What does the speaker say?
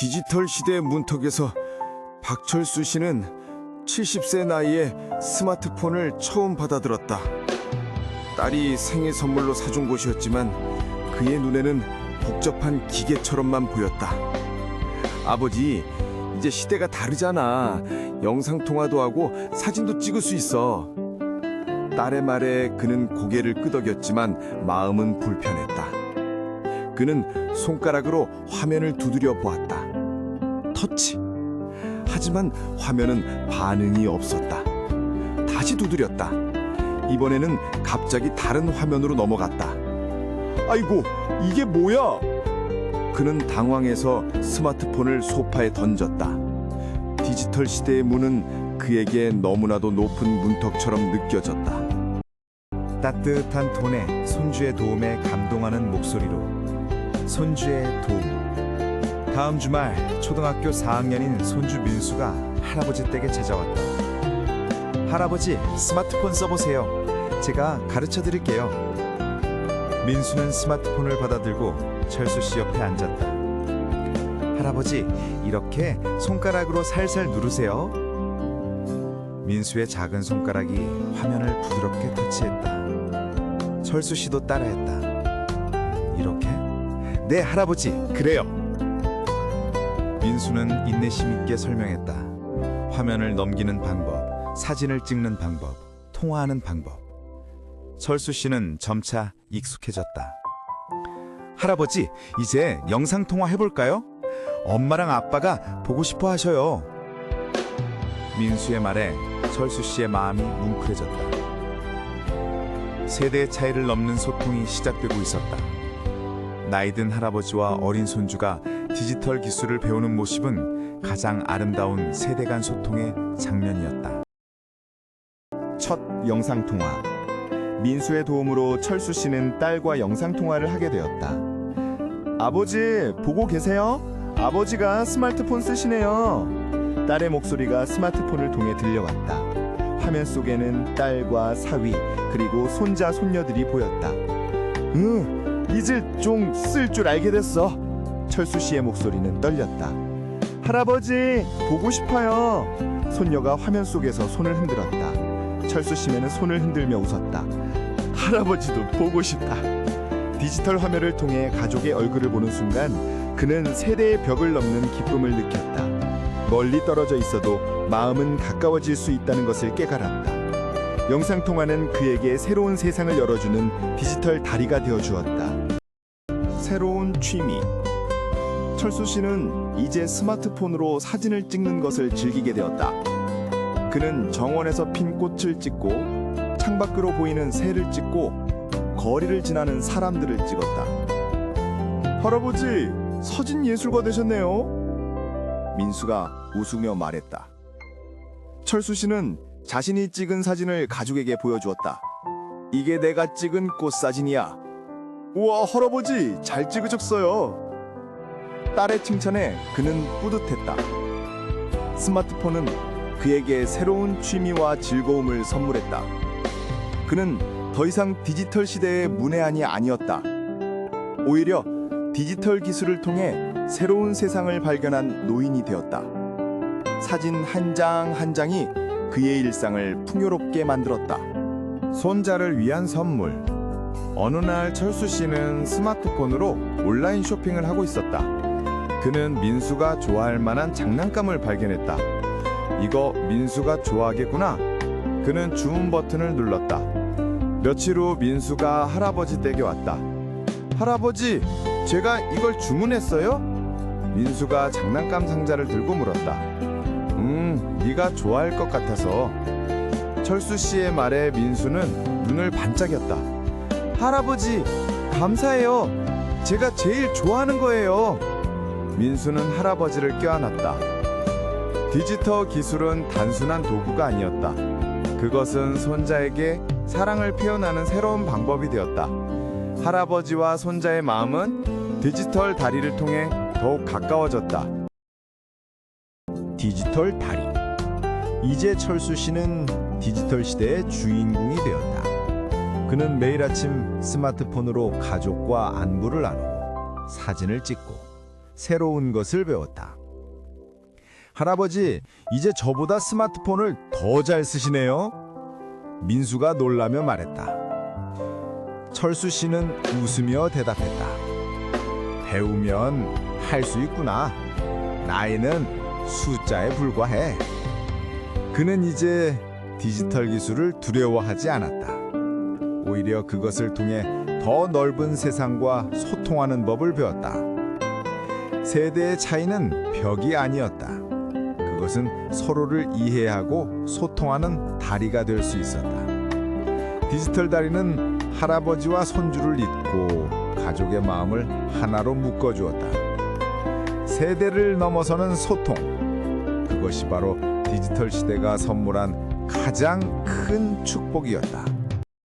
디지털 시대의 문턱에서 박철수 씨는 70세 나이에 스마트폰을 처음 받아들었다. 딸이 생일 선물로 사준 곳이었지만 그의 눈에는 복잡한 기계처럼만 보였다. 아버지, 이제 시대가 다르잖아. 영상 통화도 하고 사진도 찍을 수 있어. 딸의 말에 그는 고개를 끄덕였지만 마음은 불편했다. 그는 손가락으로 화면을 두드려 보았다. 터치. 하지만 화면은 반응이 없었다. 다시 두드렸다. 이번에는 갑자기 다른 화면으로 넘어갔다. 아이고, 이게 뭐야? 그는 당황해서 스마트폰을 소파에 던졌다. 디지털 시대의 문은 그에게 너무나도 높은 문턱처럼 느껴졌다. 따뜻한 톤에 손주의 도움에 감동하는 목소리로 손주의 도움 다음 주말 초등학교 4학년인 손주 민수가 할아버지 댁에 찾아왔다 할아버지 스마트폰 써보세요 제가 가르쳐 드릴게요 민수는 스마트폰을 받아들고 철수 씨 옆에 앉았다 할아버지 이렇게 손가락으로 살살 누르세요 민수의 작은 손가락이 화면을 부드럽게 터치했다 철수 씨도 따라했다. 이렇게? 네, 할아버지. 그래요. 민수는 인내심 있게 설명했다. 화면을 넘기는 방법, 사진을 찍는 방법, 통화하는 방법. 철수 씨는 점차 익숙해졌다. 할아버지, 이제 영상 통화 해볼까요? 엄마랑 아빠가 보고 싶어 하셔요. 민수의 말에 철수 씨의 마음이 뭉클해졌다. 세대 차이를 넘는 소통이 시작되고 있었다. 나이든 할아버지와 어린 손주가 디지털 기술을 배우는 모습은 가장 아름다운 세대 간 소통의 장면이었다. 첫 영상 통화. 민수의 도움으로 철수 씨는 딸과 영상 통화를 하게 되었다. 아버지, 보고 계세요? 아버지가 스마트폰 쓰시네요. 딸의 목소리가 스마트폰을 통해 들려왔다. 화면 속에는 딸과 사위 그리고 손자 손녀들이 보였다. 응, 이제 좀 쓸 줄 알게 됐어. 철수 씨의 목소리는 떨렸다. 할아버지, 보고 싶어요. 손녀가 화면 속에서 손을 흔들었다. 철수 씨는 손을 흔들며 웃었다. 할아버지도 보고 싶다. 디지털 화면을 통해 가족의 얼굴을 보는 순간 그는 세대의 벽을 넘는 기쁨을 느꼈다. 멀리 떨어져 있어도 마음은 가까워질 수 있다는 것을 깨달았다. 영상 통화는 그에게 새로운 세상을 열어주는 디지털 다리가 되어 주었다. 새로운 취미. 철수 씨는 이제 스마트폰으로 사진을 찍는 것을 즐기게 되었다. 그는 정원에서 핀 꽃을 찍고 창밖으로 보이는 새를 찍고 거리를 지나는 사람들을 찍었다. 할아버지, 사진 예술가 되셨네요. 민수가 웃으며 말했다. 철수 씨는 자신이 찍은 사진을 가족에게 보여주었다. 이게 내가 찍은 꽃 사진이야. 우와, 할아버지, 잘 찍으셨어요. 딸의 칭찬에 그는 뿌듯했다. 스마트폰은 그에게 새로운 취미와 즐거움을 선물했다. 그는 더 이상 디지털 시대의 문외한이 아니었다. 오히려 디지털 기술을 통해 새로운 세상을 발견한 노인이 되었다. 사진 한 장한 장이 그의 일상을 풍요롭게 만들었다. 손자를 위한 선물. 어느 날 철수 씨는 스마트폰으로 온라인 쇼핑을 하고 있었다. 그는 민수가 좋아할 만한 장난감을 발견했다. 이거 민수가 좋아하겠구나. 그는 주문 버튼을 눌렀다. 며칠 후 민수가 할아버지 댁에 왔다. 할아버지, 제가 이걸 주문했어요? 민수가 장난감 상자를 들고 물었다. 음, 네가 좋아할 것 같아서. 철수 씨의 말에 민수는 눈을 반짝였다. 할아버지, 감사해요. 제가 제일 좋아하는 거예요. 민수는 할아버지를 껴안았다. 디지털 기술은 단순한 도구가 아니었다. 그것은 손자에게 사랑을 표현하는 새로운 방법이 되었다. 할아버지와 손자의 마음은 디지털 다리를 통해 더욱 가까워졌다. 디지털 다리. 이제 철수 씨는 디지털 시대의 주인공이 되었다. 그는 매일 아침 스마트폰으로 가족과 안부를 나누고 사진을 찍고 새로운 것을 배웠다. 할아버지, 이제 저보다 스마트폰을 더 잘 쓰시네요. 민수가 놀라며 말했다. 철수 씨는 웃으며 대답했다. 배우면 할 수 있구나. 나이는 숫자에 불과해. 그는 이제 디지털 기술을 두려워하지 않았다. 오히려 그것을 통해 더 넓은 세상과 소통하는 법을 배웠다. 세대의 차이는 벽이 아니었다. 그것은 서로를 이해하고 소통하는 다리가 될 수 있었다. 디지털 다리는 할아버지와 손주를 잇고 가족의 마음을 하나로 묶어 주었다. 세대를 넘어서는 소통. 그것이 바로 디지털 시대가 선물한 가장 큰 축복이었다.